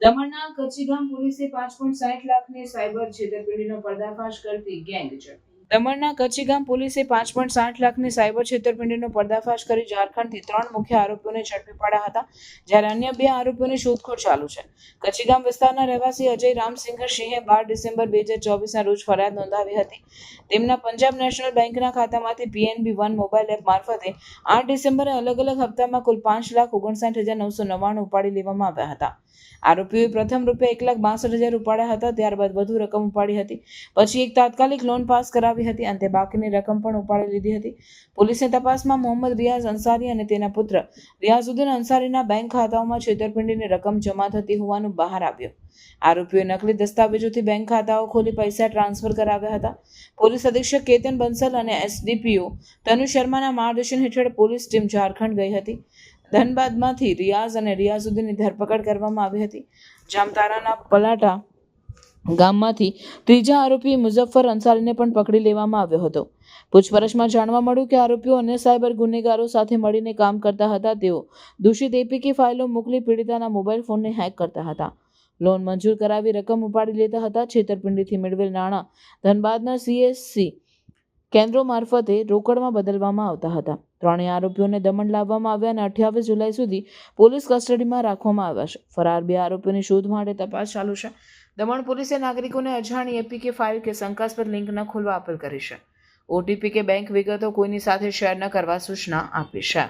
દમણના કચ્છીગામ પોલીસે પાંચ પોઈન્ટ સાઠ લાખની સાયબર છેતરપિંડીનો પર્દાફાશ કરતી ગેંગ ઝડપી દમણના કચ્છીગામ પોલીસે પાંચ પોઈન્ટ સાઠ લાખની સાયબર છેતરપિંડીનો પર્દાફાશ કરી ઝારખંડથી ત્રણ મુખ્ય આરોપીઓને ઝડપી પાડ્યા હતા, જ્યારે અન્ય બે આરોપીઓની શોધખોળ ચાલુ છે. કચ્છીગામ વિસ્તારના રહેવાસી અજય રામસિંહ સિંહે બાર ડિસેમ્બર બે હજાર ચોવીસના રોજ ફરિયાદ નોંધાવી હતી. તેમના પંજાબ નેશનલ બેંકના ખાતામાંથી પીએનબી વન મોબાઈલ એપ મારફતે આઠ ડિસેમ્બરે અલગ અલગ હપ્તામાં કુલ પાંચ લાખ ઓગણસાઠ હજાર નવસો નવ્વાણું ઉપાડી લેવામાં આવ્યા હતા. આરોપીઓએ પ્રથમ રૂપિયા એક લાખ બાસઠ હજાર ઉપાડ્યા હતા, ત્યારબાદ વધુ રકમ ઉપાડી હતી. પછી એક તાત્કાલિક લોન પાસ કરાવી હતી અંતે બાકીની રકમ પણ ઉપાડી લીધી હતી. પોલીસની તપાસમાં મોહમ્મદ રિયાઝ અંસારી અને તેના પુત્ર રિયાઝુદ્દીન અંસારીના બેંક ખાતાઓમાં છેતરપિંડીની રકમ જમા થતી હોવાનું બહાર આવ્યું. આરોપીઓએ નકલી દસ્તાવેજોથી બેંક ખાતાઓ ખોલી પૈસા ટ્રાન્સફર કરાવ્યા હતા. પોલીસ અધિક્ષક કેતન બંસલ અને એસડીપીઓ તનુ શર્માના માર્ગદર્શન હેઠળ પોલીસ ટીમ ઝારખંડ ગઈ હતી. ધનબાદમાંથી રિયાઝ અને રિયાઝુદ્દીનની ધરપકડ કરવામાં આવી હતી. જામતારાના પલાટા ગામમાંથી ત્રીજા આરોપી મુઝફ્ફર અંસારીને પણ પકડી લેવામાં આવ્યો હતો. પૂછપરછમાં જાણવા મળ્યું કે આરોપીઓ અન્ય સાયબર ગુનેગારો સાથે મળીને કામ કરતા હતા, તેઓ દૂષિત એપીકે ફાઇલો મોકલી પીડિતાના મોબાઈલ ફોનને હેક કરતા હતા. લોન મંજૂર કરાવી રકમ ઉપાડી લેતા હતા. છેતરપિંડીથી મેળવેલ નાણાં ધનબાદના સીએસસી કેન્દ્રો મારફતે રોકડમાં બદલવામાં આવતા હતા. ત્રણેય આરોપીઓને દમણ લાવવામાં આવ્યા અને અઠ્યાવીસ જુલાઈ સુધી પોલીસ કસ્ટડીમાં રાખવામાં આવ્યા છે. ફરાર બે આરોપીઓની શોધ માટે તપાસ ચાલુ છે. દમણ પોલીસે નાગરિકોને અજાણી એપીકે ફાઇલ કે શંકાસ્પદ લિંક ન ખોલવા અપીલ કરી છે. ઓટીપી કે બેંક વિગતો કોઈની સાથે શેર ન કરવા સૂચના આપી છે.